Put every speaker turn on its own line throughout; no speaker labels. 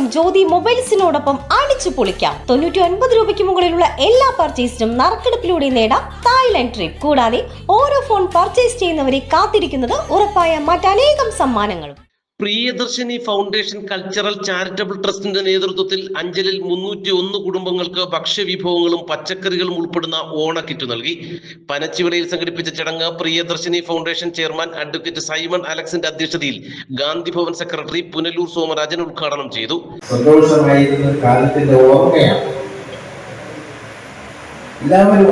ഓണം ജ്യോതി മൊബൈൽസിനോടൊപ്പം അടിച്ചു പൊളിക്കാം. തൊണ്ണൂറ്റി ഒൻപത് രൂപയ്ക്ക് മുകളിലുള്ള എല്ലാ പർച്ചേസിനും നറുക്കെടുപ്പിലൂടെ നേടാം തായ്ലൻഡ് ട്രിപ്പ്. കൂടാതെ ഓരോ ഫോൺ പർച്ചേസ് ചെയ്യുന്നവരെ കാത്തിരിക്കുന്നത് ഉറപ്പായ മറ്റനേകം സമ്മാനങ്ങളും.
പ്രിയദർശിനി ഫൗണ്ടേഷൻ കൾച്ചറൽ ചാരിറ്റബിൾ ട്രസ്റ്റിന്റെ നേതൃത്വത്തിൽ അഞ്ചലിൽ മുന്നൂറ്റി ഒന്ന് കുടുംബങ്ങൾക്ക് ഭക്ഷ്യവിഭവങ്ങളും പച്ചക്കറികളും ഉൾപ്പെടുന്ന ഓണ കിറ്റ് നൽകി. പനച്ചിവിളയിൽ സംഘടിപ്പിച്ച ചടങ്ങ് Priyadarshini foundation chairman advocate Simon അലക്സിന്റെ അധ്യക്ഷതയിൽ ഗാന്ധി ഭവൻ സെക്രട്ടറി പുനലൂർ സോമരാജൻ ഉദ്ഘാടനം ചെയ്തു.
എല്ലാവരും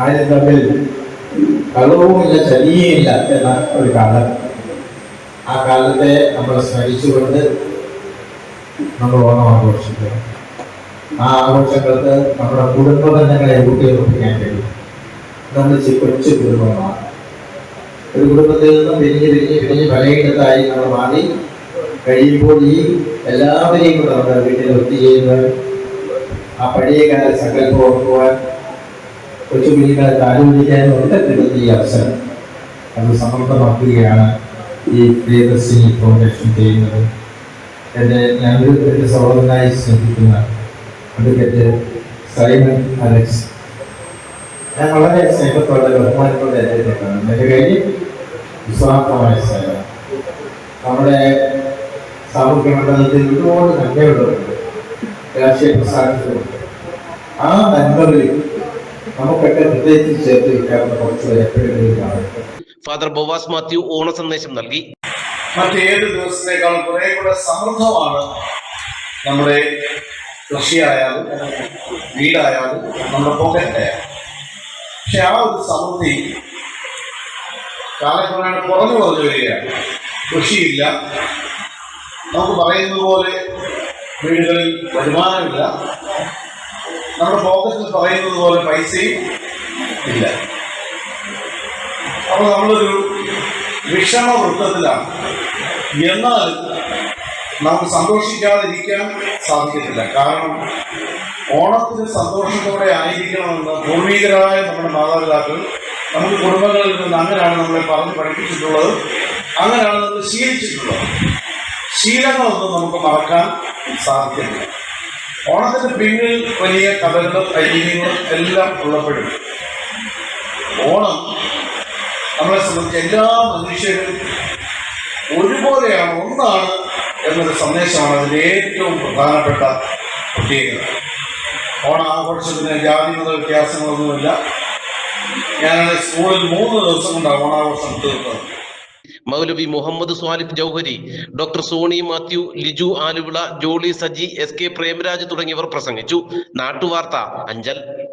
ആരും തമ്മിൽ കളവുമില്ല ചതിയുമില്ല എന്ന ഒരു കാലം. ആ കാലത്തെ നമ്മൾ സ്മരിച്ചുകൊണ്ട് നമ്മൾ ഓണം ആഘോഷിക്കുക ആ ആഘോഷങ്ങൾക്ക് നമ്മുടെ കുടുംബ ബന്ധങ്ങളെ ഊട്ടിയുറപ്പിക്കാൻ കഴിയും. നമ്മൾ കൊച്ചു കുടുംബമാണ് ഒരു കുടുംബത്തിൽ നിന്നും പിരിഞ്ഞ് പിരിഞ്ഞ് പിരിഞ്ഞ് പലയിടത്തായി നമ്മൾ മാറി കഴിയുമ്പോൾ ഈ എല്ലാവരെയും കൂടെ നമ്മുടെ വീട്ടിൽ ഒത്തുചേരുവാൻ ആ പഴയകാല സങ്കല്പം ഓർക്കുവാൻ കൊച്ചു കുഞ്ഞുങ്ങളെ താലോലിക്കാനും ഒക്കെ കിട്ടുന്ന ഈ അവസരം. അത് സമർത്ഥമാക്കുകയാണ് ഈ പ്രിയദർശിനി ഫൗണ്ടേഷൻ ചെയ്യുന്നത്. എന്റെ ഞാനൊരു എന്റെ സഹോദരനായി സ്നേഹിക്കുന്ന അഡ്വക്കേറ്റ് സൈമൺ അലക്സ്. ഞാൻ വളരെ സ്നേഹത്തോടെ ബഹുമാനത്തോടെ ഏറ്റെടുക്കണം എന്റെ കയ്യിൽ വിശ്വാസമായ സേവനം നമ്മുടെ സാമൂഹ്യ മണ്ഡലത്തിൽ ഒരുപാട് നന്മകളുണ്ട്. രാഷ്ട്രീയ പ്രസ്ഥാനത്തിലുണ്ട് ആ നന്മകളിൽ നമുക്കൊക്കെ പ്രത്യേകിച്ച് ചേർത്ത് വയ്ക്കാവുന്ന കുറച്ച് എപ്പോഴെങ്കിലും
ഫാദർ ബോവാസ് മാത്യു ഓണ സന്ദേശം നൽകി.
മറ്റേത് ദിവസത്തേക്കാൾ കുറെ കൂടെ സമൃദ്ധമാണ് നമ്മുടെ കൃഷിയായാലും വീടായാലും നമ്മുടെ പോക്കറ്റായാലും പക്ഷെ ആ ഒരു സമൃദ്ധി കാലക്രമേണ കുറഞ്ഞു കുറഞ്ഞു വരികയാണ്. കൃഷിയില്ല. നമുക്ക് പറയുന്നത് പോലെ വീടുകളിൽ വരുമാനമില്ല. നമ്മുടെ ഫോക്കസിൽ പറയുന്നത് പോലെ പൈസയും ഇല്ല. അപ്പോൾ നമ്മളൊരു വിഷമ വൃത്തത്തിലാണ്. എന്നാൽ നമുക്ക് സന്തോഷിക്കാതിരിക്കാൻ സാധിക്കത്തില്ല. കാരണം ഓണത്തിന് സന്തോഷത്തോടെ ആയിരിക്കണമെന്ന് പൂർവികരായ നമ്മുടെ മാതാപിതാക്കൾ നമുക്ക് കുടുംബങ്ങളിൽ നിന്ന് അങ്ങനെയാണ് നമ്മളെ പറഞ്ഞ് പഠിപ്പിച്ചിട്ടുള്ളത്. അങ്ങനെയാണ് നമ്മൾ ശീലിച്ചിട്ടുള്ളത്. ശീലങ്ങളൊന്നും നമുക്ക് മറക്കാൻ സാധിക്കുന്നില്ല ഓണത്തിന് പിന്നിൽ വലിയ കഥകളും ഐതിഹ്യങ്ങളും എല്ലാം ഉള്ളപ്പോഴും ഓണം നമ്മളെ സംബന്ധിച്ച് എല്ലാ മനുഷ്യരും ഒരുപോലെയാണ് ഒന്നാണ് എന്നൊരു സന്ദേശമാണ് അതിന്റെ ഏറ്റവും പ്രധാനപ്പെട്ട പ്രത്യേകത. ഓണാഘോഷത്തിന് ജാതി മത വ്യത്യാസങ്ങളൊന്നുമില്ല. ഞാനാണ് സ്കൂളിൽ മൂന്ന് ദിവസം കൊണ്ടാണ് ഓണാഘോഷം തീർത്തത്.
Maulavi Muhammad Swalif Jauhari doctor Soni Mathew Liju Aluvila Jolly Saji S K Premaraj തുടങ്ങിയവർ പ്രസംഗിച്ചു. നാട്ടുവാർത്ത അഞ്ചൽ.